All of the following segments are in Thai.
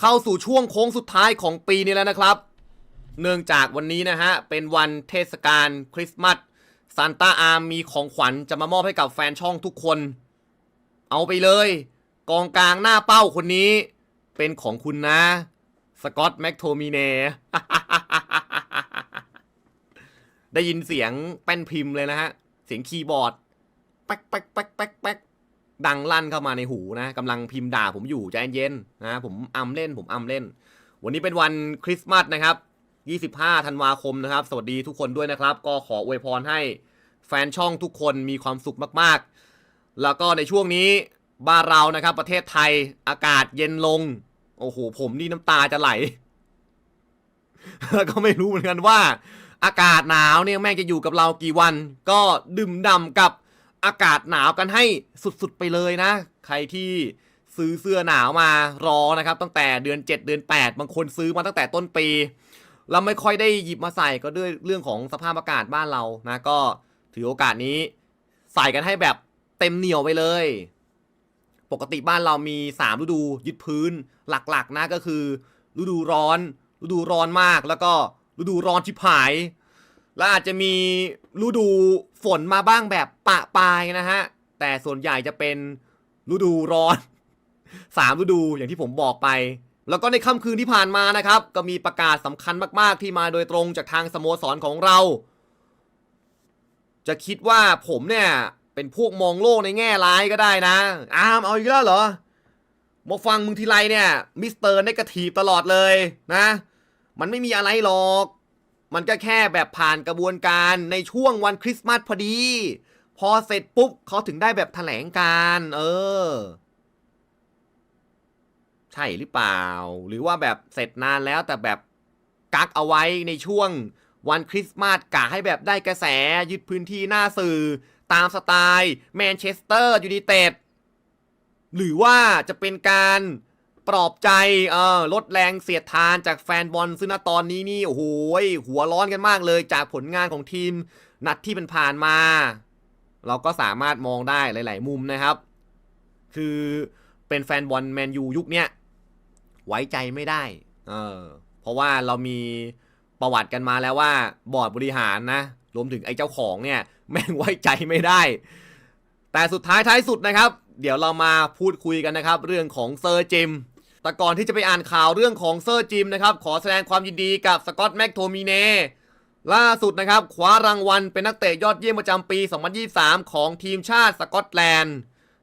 เข้าสู่ช่วงโค้งสุดท้ายของปีนี้แล้วนะครับ เนื่องจากวันนี้นะฮะ เป็นวันเทศกาลคริสต์มาสซานต้าอาร์มมีของขวัญจะมามอบให้กับแฟนช่องทุกคน เอาไปเลย กองกลางหน้าเป้าคนนี้ เป็นของคุณนะ สกอตแม็กโทมิเน่ได้ยินเสียงแป้นพิมพ์เลยนะฮะ เสียงคีย์บอร์ด แป๊กแป๊กแป๊กแป๊กแป๊ก ดังลั่นเข้ามาในหูนะกำลังพิมพ์ด่าผมอยู่ใจเย็นๆนะผมอำเล่นผมอำเล่น วันนี้เป็นวันคริสต์มาสนะครับ 25 ธันวาคมนะครับ สวัสดีทุกคนด้วยนะครับ ก็ขออวยพรให้แฟนช่องทุกคนมีความสุขมากๆ แล้วก็ในช่วงนี้บ้านเรานะครับ ประเทศไทยอากาศเย็นลง โอ้โหผมนี่น้ำตาจะไหล แล้วก็ไม่รู้เหมือนกันว่า อากาศหนาวเนี่ยแม่งจะอยู่กับเรากี่วัน ก็ดื่มด่ำกับ อากาศหนาวกันให้สุดๆไปเลยนะ ใครที่ซื้อเสื้อหนาวมารอนะครับ ตั้งแต่เดือน 7 เดือน 8 บางคนซื้อมาตั้งแต่ต้นปี แล้วไม่ค่อยได้หยิบมาใส่ก็ด้วยเรื่องของสภาพอากาศบ้านเรานะก็ถือโอกาสนี้ใส่กันให้แบบเต็มเหนียวไปเลย ปกติบ้านเรามี 3 ฤดูยึดพื้นหลักๆนะก็คือ ฤดูร้อน ฤดูร้อนมากแล้วก็ฤดูร้อนชิบหาย แล้วอาจจะมีฤดูฝนมาบ้างแบบปะปายนะฮะ แต่ส่วนใหญ่จะเป็นฤดูร้อนสามฤดูอย่างที่ผมบอกไป แล้วก็ในค่ำคืนที่ผ่านมานะครับ ก็มีประกาศสำคัญมาก ๆ ที่มาโดยตรงจากทางสโมสรของเรา จะคิดว่าผมเนี่ยเป็นพวกมองโลกในแง่ร้ายก็ได้นะอามเอาอีกแล้วเหรอมาฟังมึงทีไรเนี่ยมิสเตอร์เนกาทีฟตลอดเลยนะ มันไม่มีอะไรหรอก มันก็แค่แบบผ่านกระบวนการในช่วงวันคริสต์มาสพอดี พอเสร็จปุ๊บเขาถึงได้แบบแถลงการ เออ ใช่หรือเปล่า หรือว่าแบบเสร็จนานแล้วแต่แบบกักเอาไว้ในช่วงวันคริสต์มาสกะให้แบบได้กระแสยึดพื้นที่หน้าสื่อ ตามสไตล์แมนเชสเตอร์ยูไนเต็ดหรือว่าจะเป็นการ ปลอบใจเออลดแรงเสียดทานจากแฟนบอลซึ่งณตอนนี้นี่โอ้โหยหัวร้อนกันมากเลยจากผลงานของทีมนัดที่เป็นผ่านมา เราก็สามารถมองได้หลาย ๆ มุมนะครับ คือเป็นแฟนบอลแมนยูยุคเนี้ยไว้ใจไม่ได้เออเพราะว่าเรามีประวัติกันมาแล้วว่าบอร์ดบริหารนะรวมถึงไอ้เจ้าของเนี่ยแม่งไว้ใจไม่ได้ แต่สุดท้ายท้ายสุดนะครับ เดี๋ยวเรามาพูดคุยกันนะครับ เรื่องของเซอร์จิม แต่ก่อนที่จะไปอ่านข่าวเรื่องของเซอร์จิมนะครับ ขอแสดงความยินดีกับสกอตแม็กโทมิเนล่าสุดนะครับคว้ารางวัลเป็นนักเตะยอดเยี่ยมประจำปี 2023 ของทีมชาติสกอตแลนด์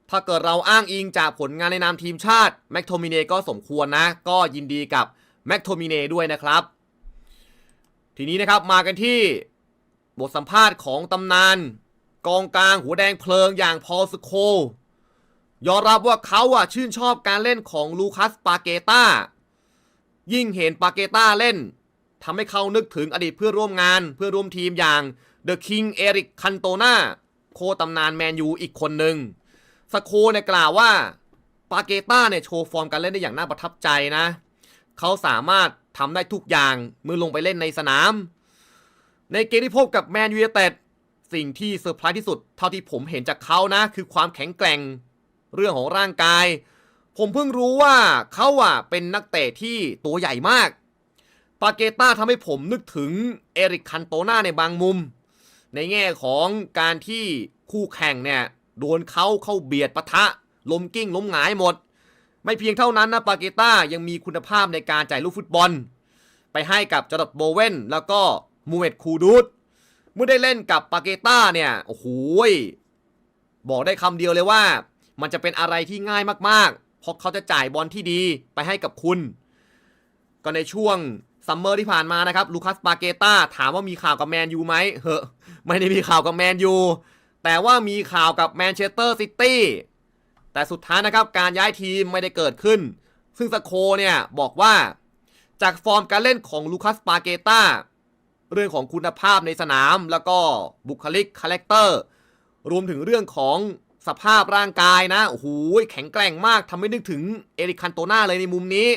ถ้าเกิดเราอ้างอิงจากผลงานในนามทีมชาติแม็กโทมิเนก็สมควรนะ ก็ยินดีกับแม็กโทมิเนด้วยนะครับ ทีนี้นะครับมากันที่บทสัมภาษณ์ของตำนาน กองกลางหัวแดงเพลิงอย่างพอลสโค ยอมรับว่าเขาอะชื่นชอบการเล่นของลูคัสปาเกตายิ่งเห็นปาเกตาเล่นทำให้เขานึกถึงอดีตเพื่อร่วมงานเพื่อร่วมทีมอย่างเดอะคิงเอริกคันโตนาโคตำนานแมนยูอีกคนหนึ่งสโคเนี่ยกล่าวว่าปาเกต้าเนี่ยโชว์ฟอร์มการเล่นได้อย่างน่าประทับใจนะ เขาสามารถทำได้ทุกอย่างเมื่อลงไปเล่นในสนาม ในเกมที่พบกับแมนยูเต็ดสิ่งที่เซอร์ไพรส์ที่สุดเท่าที่ผมเห็นจากเขานะ คือความแข็งแกร่ง เรื่องของร่างกาย ผมเพิ่งรู้ว่าเขาอะเป็นนักเตะที่ตัวใหญ่มากปาเกต้าทำให้ผมนึกถึงเอริกคันโตนาในบางมุม ในแง่ของการที่คู่แข่งเนี่ยโดนเขาเข้าเบียดปะทะล้มกิ้งล้มหงายหมด ไม่เพียงเท่านั้นนะปาเกต้ายังมีคุณภาพในการจ่ายลูกฟุตบอล ไปให้กับจอร์ดโบเวนแล้วก็มูเมตคูดูดเมื่อได้เล่นกับปาเกต้าเนี่ย โอ้โหบอกได้คำเดียวเลยว่า มันจะเป็นอะไรที่ง่ายมากๆ เพราะเขาจะจ่ายบอลที่ดีไปให้กับคุณ ก็ในช่วงซัมเมอร์ที่ผ่านมานะครับลูคัสปาเกต้าถามว่ามีข่าวกับแมนยูไหมเฮ้ไม่ได้มีข่าวกับแมนยูแต่ว่ามีข่าวกับแมนเชสเตอร์ซิตี้แต่สุดท้ายนะครับการย้ายทีมไม่ได้เกิดขึ้น ซึ่งสโคเนี่ยบอกว่าจากฟอร์มการเล่นของลูคัสปาเกต้าเรื่องของคุณภาพในสนามแล้วก็บุคลิกคาแรคเตอร์รวมถึงเรื่องของ สภาพร่างกายนะ โอ้โห แข็งแกร่งมากทำให้นึกถึงเอริกคันโตนาเลยในมุมนี้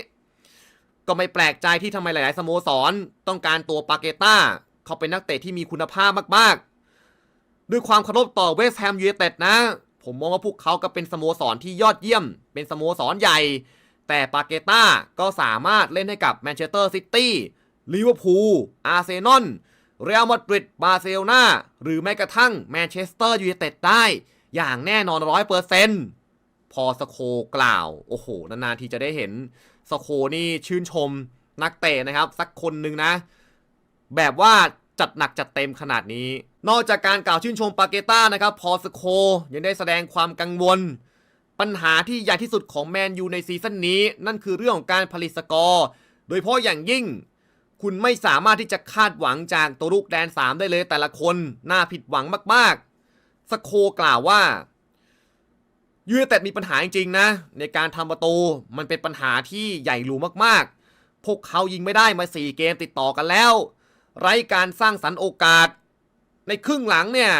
ก็ไม่แปลกใจที่ทำไมหลาย ๆ สโมสร ต้องการตัวปาเกต้า เขาเป็นนักเตะที่มีคุณภาพมาก ๆ ด้วยความเคารพต่อเวสต์แฮมยูไนเต็ดนะ ผมมองว่าพวกเขาก็เป็นสโมสรที่ยอดเยี่ยม เป็นสโมสรใหญ่ แต่ปาเกต้าก็สามารถเล่นให้กับแมนเชสเตอร์ซิตี้ ลิเวอร์พูล อาร์เซนอล เรอัลมาดริด บาร์เซโลนา หรือแม้กระทั่งแมนเชสเตอร์ยูไนเต็ดได้ อย่างแน่นอนร้อยเปอร์เซนต์พอสโคกล่าว โอ้โห นานๆทีจะได้เห็นสโคนี่ชื่นชมนักเตะนะครับ สักคนหนึ่งนะ แบบว่าจัดหนักจัดเต็มขนาดนี้ นอกจากการกล่าวชื่นชมปาเกต้านะครับ พอสโคยังได้แสดงความกังวล ปัญหาที่ใหญ่ที่สุดของแมนยูในซีซั่นนี้ นั่นคือเรื่องของการผลิตสกอร์ โดยเฉพาะอย่างยิ่ง คุณไม่สามารถที่จะคาดหวังจากตัวลูกแดน 3 ได้เลยแต่ละคน น่าผิดหวังมากๆ สโคกล่าวว่ายูไนเต็ดมีปัญหาจริงๆนะ ในการทำประตูมันเป็นปัญหาที่ใหญ่หลวงมากๆ พวกเขายิงไม่ได้มา 4 เกมติดต่อกันแล้ว ไร้การสร้างสรรค์โอกาส ในครึ่งหลังเนี่ย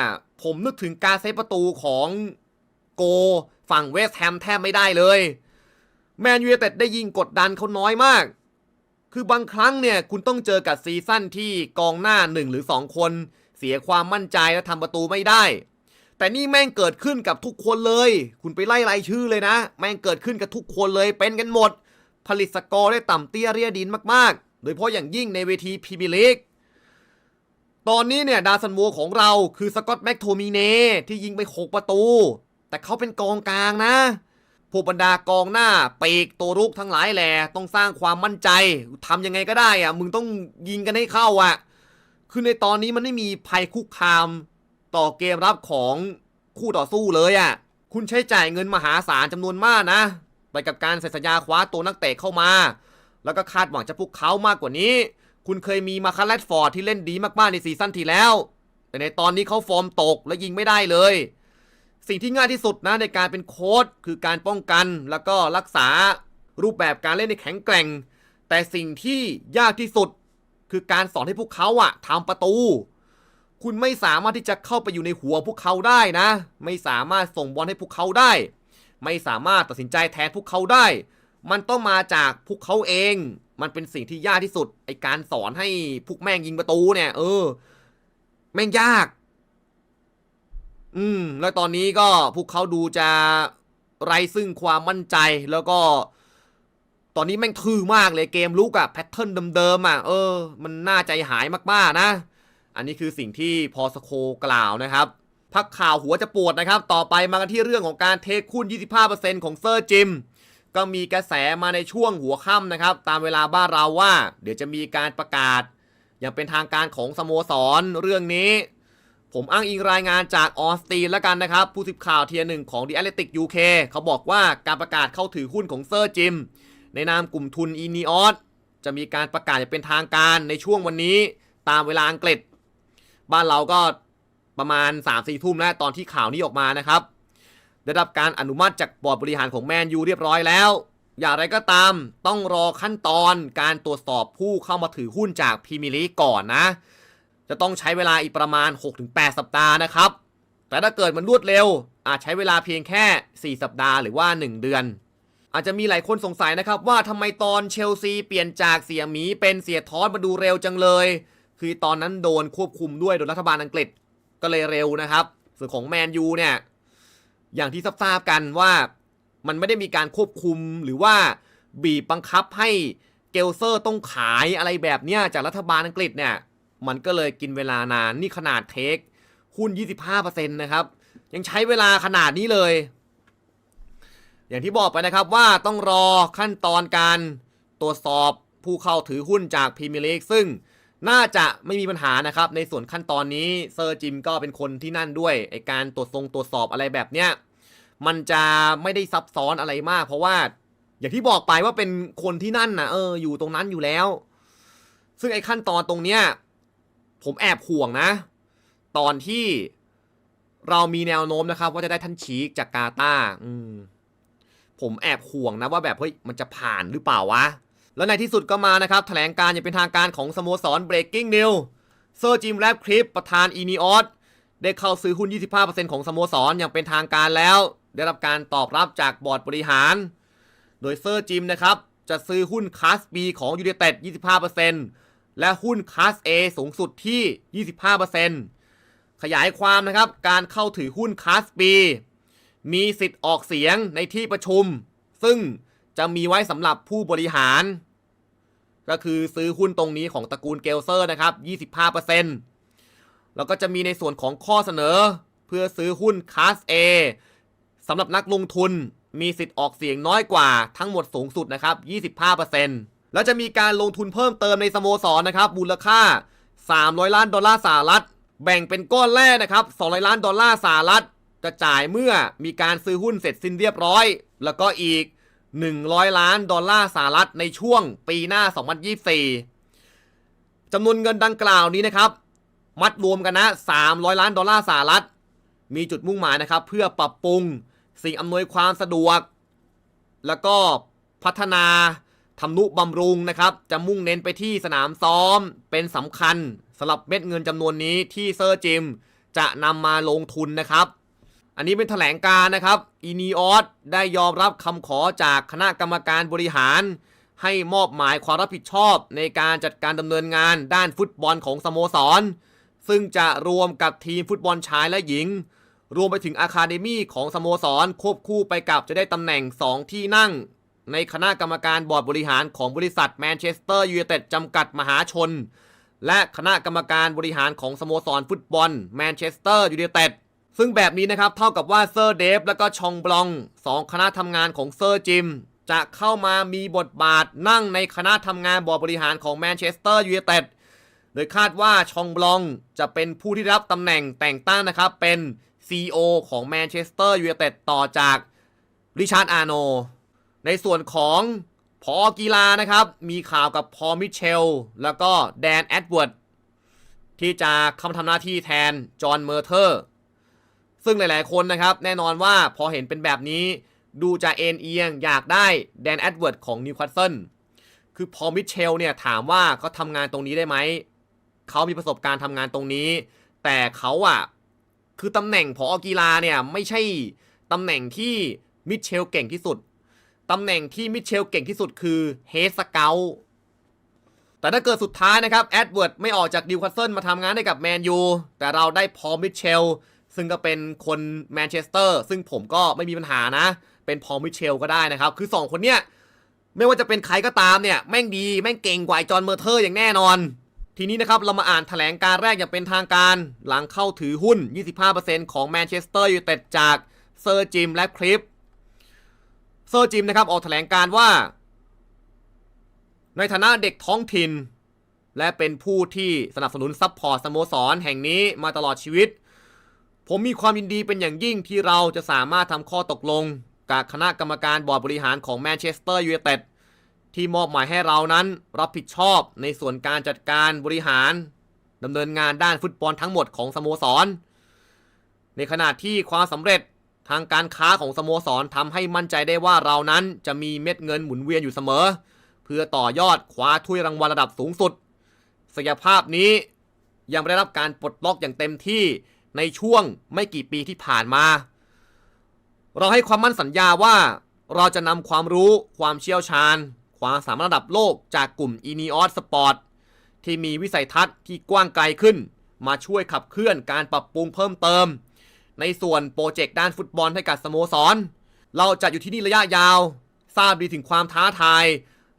ผมนึกถึงการเซฟประตูของโกฝั่งเวสต์แฮมแทบไม่ได้เลย แมนยูไนเต็ดได้ยิงกดดันเขาน้อยมาก คือบางครั้งเนี่ยคุณต้องเจอกับซีซั่นที่กองหน้า 1 หรือ 2 คน เสียความมั่นใจและทำประตูไม่ได้ แต่นี่แม่งเกิดขึ้นกับทุกคนเลย คุณไปไล่รายชื่อเลยนะ แม่งเกิดขึ้นกับทุกคนเลยเป็นกันหมด ผลิตสกอร์ได้ต่ำเตี้ยเรียดินมากๆ โดยเฉพาะอย่างยิ่งในเวทีพรีเมียร์ลีกตอนนี้เนี่ยดาซันโวของเราคือสกอตแม็กโทมิเนที่ยิงไป 6 ประตู แต่เขาเป็นกองกลางนะพวกบรรดากองหน้าปีกตัวรุกทั้งหลายแหล่ต้องสร้างความมั่นใจทำยังไงก็ได้อะมึงต้องยิงกันให้เข้าอะคือในตอนนี้มันไม่มีภัยคุกคาม ต่อเกมรับของคู่ต่อสู้เลยอะคุณใช้จ่ายเงินมหาศาลจำนวนมากนะ ไปกับการเซ็นสัญญาคว้าตัวนักเตะเข้ามา แล้วก็คาดหวังจากพวกเขามากกว่านี้ คุณเคยมีมาคาร์ลฟอร์ดที่เล่นดีมากๆในซีซั่นที่แล้ว แต่ในตอนนี้เขาฟอร์มตกและยิงไม่ได้เลย สิ่งที่ง่ายที่สุดนะในการเป็นโค้ชคือการป้องกันแล้วก็รักษารูปแบบการเล่นในแข็งแกร่ง แต่สิ่งที่ยากที่สุดคือการสอนให้พวกเขาอะทำประตู คุณไม่สามารถที่จะเข้าไปอยู่ในหัวพวกเขาได้นะ ไม่สามารถส่งบอลให้พวกเขาได้ ไม่สามารถตัดสินใจแทนพวกเขาได้ มันต้องมาจากพวกเขาเอง มันเป็นสิ่งที่ยากที่สุดไอการสอนให้พวกแม่งยิงประตูเนี่ย เออ แม่งยาก อืม แล้วตอนนี้ก็พวกเขาดูจะไรซึ่งความมั่นใจแล้วก็ ตอนนี้แม่งทื่อมากเลยเกมลุกอะแพทเทิร์นเดิมๆอะเออ มันน่าใจหายมากๆนะ อันนี้คือสิ่งที่พอสโคกล่าวนะครับพักข่าวหัวจะปวดนะครับ ต่อไปมากันที่เรื่องของการเทคคุณ25%ของเซอร์จิม ก็มีกระแสมาในช่วงหัวค่ำนะครับ ตามเวลาบ้านเราว่า เดี๋ยวจะมีการประกาศ อย่างเป็นทางการของสโมสรเรื่องนี้ ผมอ้างอิงรายงานจากออสตีนแล้วกันนะครับ ผู้สิบข่าวเทียหนึ่งของ The Athletic UK เขาบอกว่าการประกาศเข้าถือหุ้นของเซอร์จิม ในนามกลุ่มทุนอีนีออสจะมีการประกาศอย่างเป็นทางการในช่วงวันนี้ ตามเวลาอังกฤษ บ้านเราก็ประมาณ3-4ทุ่มแล้วตอนที่ข่าวนี้ออกมานะครับ ได้รับการอนุมัติจากบอร์ดบริหารของแมนยูเรียบร้อยแล้ว อย่างไรก็ตามต้องรอขั้นตอนการตรวจสอบผู้เข้ามาถือหุ้นจากพรีเมียร์ลีกก่อนนะ จะต้องใช้เวลาอีกประมาณ 6-8 สัปดาห์นะครับ แต่ถ้าเกิดมันรวดเร็ว อาจใช้เวลาเพียงแค่ 4 สัปดาห์หรือว่า 1 เดือน อาจจะมีหลายคนสงสัยนะครับว่าทำไมตอนเชลซีเปลี่ยนจากเสียหมีเป็นเสียทอสมาดูเร็วจังเลย คือตอนนั้นโดนควบคุมด้วยโดยรัฐบาลอังกฤษก็เลยเร็วนะครับ ส่วนของแมนยูเนี่ย อย่างที่ทราบกันว่ามันไม่ได้มีการควบคุมหรือว่าบีบบังคับให้เกลเซอร์ต้องขายอะไรแบบเนี้ยจากรัฐบาลอังกฤษเนี่ย มันก็เลยกินเวลานานนี่ขนาดเทคหุ้น 25%นะครับ ยังใช้เวลาขนาดนี้เลย อย่างที่บอกไปนะครับว่าต้องรอขั้นตอนการตรวจสอบผู้เข้าถือหุ้นจากพรีเมียร์ลีกซึ่ง น่าจะไม่มีปัญหานะครับ ในส่วนขั้นตอนนี้เซอร์จิมก็เป็นคนที่นั่นด้วยไอการตรวจทรงตรวจสอบอะไรแบบเนี้ยมันจะไม่ได้ซับซ้อนอะไรมาก เพราะว่า อย่างที่บอกไปว่าเป็นคนที่นั่นนะเออ อยู่ตรงนั้นอยู่แล้ว ซึ่งไอขั้นตอนตรงเนี้ยผมแอบห่วงนะ ตอนที่เรามีแนวโน้มนะครับ ว่าจะได้ท่านชีกจากกาตาร์อืมผมแอบห่วงนะว่าแบบเฮ้ยมันจะผ่านหรือเปล่าวะ แล้วในที่สุดก็มานะครับแถลงการอย่างเป็นทางการของสโมสร Breaking News เซอร์จิมแลบคลิปประธานอีนีออสได้เข้าซื้อหุ้น 25%ของสโมสรอย่างเป็นทางการแล้ว ได้รับการตอบรับจากบอร์ดบริหาร โดยเซอร์จิมนะครับจะซื้อหุ้นคลาส B ของยู i นเต็ด25%และหุ้นคลาส A สูงสุดที่ 25%ขยายความนะครับการเข้าถือหุ้นคลาส B มีสิทธิ์ออกเสียงในที่ประชุม ซึ่ง จะมีไว้สำหรับผู้บริหาร ก็คือซื้อหุ้นตรงนี้ของตระกูลเกลเซอร์นะครับ 25%แล้วก็จะมีในส่วนของข้อเสนอ เพื่อซื้อหุ้นคลาส A สำหรับนักลงทุนมีสิทธิ์ออกเสียงน้อยกว่าทั้งหมดสูงสุดนะครับ 25%แล้วจะมีการลงทุนเพิ่มเติมในสโมสรนะครับมูลค่า 300 ล้านดอลลาร์สหรัฐ แบ่งเป็นก้อนแรกนะครับ 200 ล้านดอลลาร์สหรัฐ จะจ่ายเมื่อมีการซื้อหุ้นเสร็จสิ้นเรียบร้อย แล้วก็อีก 100 ล้านดอลลาร์สหรัฐในช่วงปีหน้า 2024จำนวนเงินดังกล่าวนี้นะครับ มัดรวมกันนะ 300 ล้านดอลลาร์สหรัฐ มีจุดมุ่งหมายนะครับ เพื่อปรับปรุงสิ่งอำนวยความสะดวก แล้วก็พัฒนาทำนุบำรุงนะครับ จะมุ่งเน้นไปที่สนามซ้อมเป็นสำคัญสำหรับเม็ดเงินจำนวนนี้ที่เซอร์จิม จะนำมาลงทุนนะครับ อันนี้เป็นแถลงการนะครับอีนีออสได้ยอมรับคำขอจากคณะกรรมการบริหาร ให้มอบหมายความรับผิดชอบในการจัดการดำเนินงานด้านฟุตบอลของสโมสร ซึ่งจะรวมกับทีมฟุตบอลชายและหญิง รวมไปถึงอาคาเดมี่ของสโมสร ควบคู่ไปกับจะได้ตำแหน่ง 2 ที่นั่ง ในคณะกรรมการบอร์ดบริหารของบริษัทแมนเชสเตอร์ยูไนเต็ดจำกัดมหาชน และคณะกรรมการบริหารของสโมสรฟุตบอลแมนเชสเตอร์ยูไนเต็ด ซึ่งแบบนี้นะครับเท่ากับว่าเซอร์เดฟและก็ชองบลองสองคณะทำงานของเซอร์จิม จะเข้ามามีบทบาทนั่งในคณะทำงานบอร์ดบริหารของแมนเชสเตอร์ยูไนเต็ดโดยคาดว่าชองบลองจะเป็นผู้ที่รับตำแหน่งแต่งตั้งนะครับ เป็น CEO ของแมนเชสเตอร์ยูไนเต็ดต่อจากริชาร์ดอาร์โน ในส่วนของพอกีฬานะครับ มีข่าวกับพอมิเชล แล้วก็แดนแอดเวิร์ดที่จะเข้ามาทำหน้าที่แทนจอห์นเมอร์เทอร์ ซึ่งหลาย ๆ คนนะครับ แน่นอนว่าพอเห็นเป็นแบบนี้ ดูจะเอ็นเอียงอยากได้แดนแอดเวิร์ดของนิวคาสเซิลคือพอมิเชลเนี่ยถามว่าเขาทำงานตรงนี้ได้ไหม เขามีประสบการณ์ทำงานตรงนี้ แต่เขาอะคือตำแหน่งพอกีฬาเนี่ยไม่ใช่ตำแหน่งที่มิเชลเก่งที่สุด ตำแหน่งที่มิเชลเก่งที่สุดคือเฮสเกลแต่ถ้าเกิดสุดท้ายนะครับแอดเวิร์ดไม่ออกจากดิวคาสเซิลมาทำงานให้กับแมนยูแต่เราได้พอมิเชล ซึ่งก็เป็นคนแมนเชสเตอร์ซึ่งผมก็ไม่มีปัญหานะ เป็นพอมิเชลก็ได้นะครับ คือ 2 คนเนี้ยไม่ว่าจะเป็นใครก็ตามเนี่ย แม่งดีแม่งเก่งกว่าไอจอห์นเมอร์เทอร์อย่างแน่นอน ทีนี้นะครับ เรามาอ่านแถลงการแรกอย่างเป็นทางการ หลังเข้าถือหุ้น 25%ของแมนเชสเตอร์ยูไนเต็ดจากเซอร์จิมและคลิปเซอร์จิมนะครับออกแถลงการว่า ในฐานะเด็กท้องถิ่น และเป็นผู้ที่สนับสนุนซัพพอร์ตสโมสรแห่งนี้มาตลอดชีวิต ผมมีความยินดีเป็นอย่างยิ่งที่เราจะสามารถทำข้อตกลง กับคณะกรรมการบอร์ดบริหารของแมนเชสเตอร์ยูไนเต็ดที่มอบหมายให้เรานั้นรับผิดชอบในส่วนการจัดการบริหารดำเนินงานด้านฟุตบอลทั้งหมดของสโมสร ในขณะที่ความสำเร็จทางการค้าของสโมสรทำให้มั่นใจได้ว่าเรานั้นจะมีเม็ดเงินหมุนเวียนอยู่เสมอ เพื่อต่อยอดคว้าถ้วยรางวัลระดับสูงสุดศักยภาพนี้ยังไได้รับการปลดล็อกอย่างเต็มที่ ในช่วงไม่กี่ปีที่ผ่านมา เราให้ความมั่นสัญญาว่า เราจะนำความรู้ ความเชี่ยวชาญ ความสามารถระดับโลกจากกลุ่ม e n e o s Sport ที่มีวิสัยทัศน์ที่กว้างไกลขึ้น มาช่วยขับเคลื่อนการปรับปรุงเพิ่มเติม ในส่วนโปรเจกต์ด้านฟุตบอลให้กับสโมสร เราจะอยู่ที่นี่ระยะยาว ทราบดีถึงความท้าทาย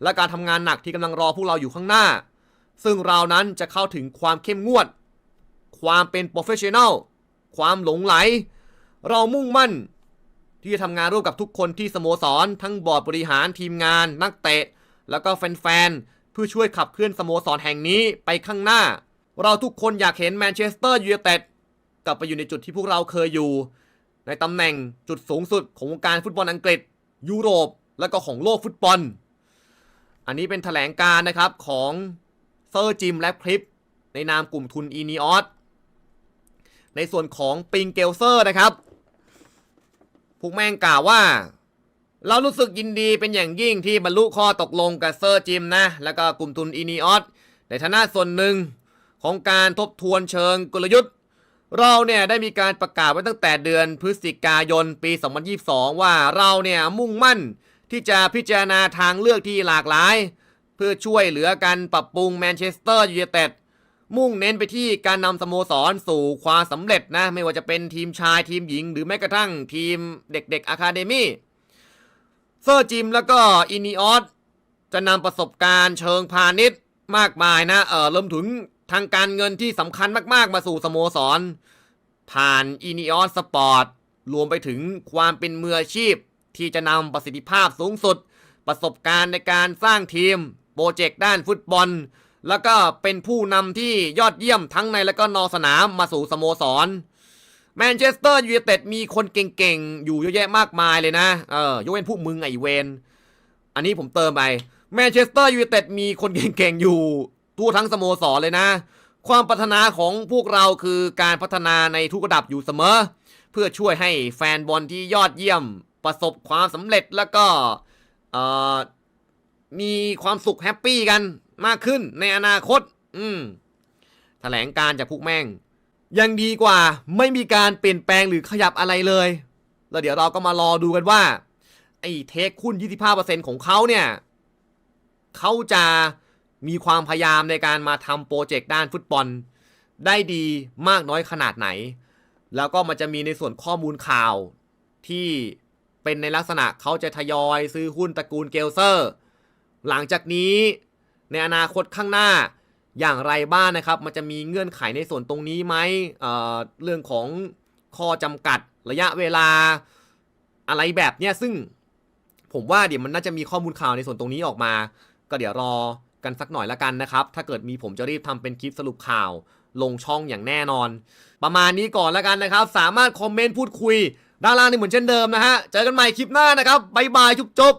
และการทำงานหนักที่กำลังรอพวกเราอยู่ข้างหน้า ซึ่งเรานั้นจะเข้าถึงความเข้มงวด ความเป็นโปรเฟชชั่น a ลความหลงไหล เรามุ่งมั่น ที่จะทำงานร่วมกับทุกคนที่สโมสร ทั้งบอร์ดบริหารทีมงาน นักเตะ แล้วก็แฟนๆ เพื่อช่วยขับเคลื่อนสโมสรแห่งนี้ไปข้างหน้า เราทุกคนอยากเห็นแมนเชสเตอร์ยูไนเต็ดกลับไปอยู่ในจุดที่พวกเราเคยอยู่ ในตำแหน่งจุดสูงสุดของวงการฟุตบอลอังกฤษ ยุโรป และก็ของโลกฟุตบอล อันนี้เป็นแถลงการนะครับของเซอร์จิมและคลิป ในนามกลุ่มทุนอีนีออส ในส่วนของปิงเกลเซอร์นะครับพวกแม่งกล่าวว่า เรารู้สึกยินดีเป็นอย่างยิ่งที่บรรลุข้อตกลงกับเซอร์จิมนะ แล้วก็กลุ่มทุนอีนีออสในฐานะส่วนหนึ่งของการทบทวนเชิงกลยุทธ์ เราเนี่ยได้มีการประกาศไว้ตั้งแต่เดือนพฤศจิกายนปี 2022 ว่าเราเนี่ยมุ่งมั่นที่จะพิจารณาทางเลือกที่หลากหลาย เพื่อช่วยเหลือกันปรับปรุงแมนเชสเตอร์ยูไนเต็ด มุ่งเน้นไปที่การนำสโมสรสู่ความสำเร็จนะ ไม่ว่าจะเป็นทีมชายทีมหญิง หรือแม้กระทั่งทีมเด็กๆอะคาเดมี่เซอร์จิมแล้วก็อินิออสจะนำประสบการณ์เชิงพาณิชย์มากมายนะเออรวมถึงทางการเงินที่สำคัญมากๆ มาสู่สโมสร ผ่านอินิออสสปอร์ตรวมไปถึงความเป็นมืออาชีพ ที่จะนำประสิทธิภาพสูงสุด ประสบการณ์ในการสร้างทีม โปรเจกต์ด้านฟุตบอล แล้วก็เป็นผู้นำที่ยอดเยี่ยมทั้งในและก็นอกสนามมาสู่สโมสรแมนเชสเตอร์ยูไนเต็ดมีคนเก่งๆ อยู่เยอะแยะมากมายเลยนะ เออยกเว้นพวกมึงไอเวน อันนี้ผมเติมไป แมนเชสเตอร์ยูไนเต็ดมีคนเก่งๆ อยู่ทั่วทั้งสโมสรเลยนะ ความพัฒนาของพวกเราคือการพัฒนาในทุกระดับอยู่เสมอ เพื่อช่วยให้แฟนบอลที่ยอดเยี่ยม ประสบความสำเร็จแล้วก็เอ่อมีความสุขแฮปปี้กัน มากขึ้นในอนาคต อืมแถลงการจากพวกแม่ง ยังดีกว่าไม่มีการเปลี่ยนแปลงหรือขยับอะไรเลย แล้วเดี๋ยวเราก็มารอดูกันว่า ไอ้เทคหุ้น25%ของเขาเนี่ย เขาจะมีความพยายามในการมาทำโปรเจกต์ด้านฟุตบอล ได้ดีมากน้อยขนาดไหน แล้วก็มันจะมีในส่วนข้อมูลข่าวที่เป็นในลักษณะเขาจะทยอยซื้อหุ้นตระกูลเกลเซอร์ หลังจากนี้ ในอนาคตข้างหน้าอย่างไรบ้างนะครับ มันจะมีเงื่อนไขในส่วนตรงนี้ไหมเเรื่องของข้อจำกัดระยะเวลาอะไรแบบเนี้ยซึ่งผมว่าเดี๋ยวมันน่าจะมีข้อมูลข่าวในส่วนตรงนี้ออกมา ก็เดี๋ยวรอกันสักหน่อยละกันนะครับ ถ้าเกิดมีผมจะรีบทำเป็นคลิปสรุปข่าว ลงช่องอย่างแน่นอน ประมาณนี้ก่อนละกันนะครับ สามารถคอมเมนต์พูดคุยด้านล่างนี่เหมือนเช่นเดิมนะฮะ เจอกันใหม่คลิปหน้านะครับ บ๊ายบายจุ๊บ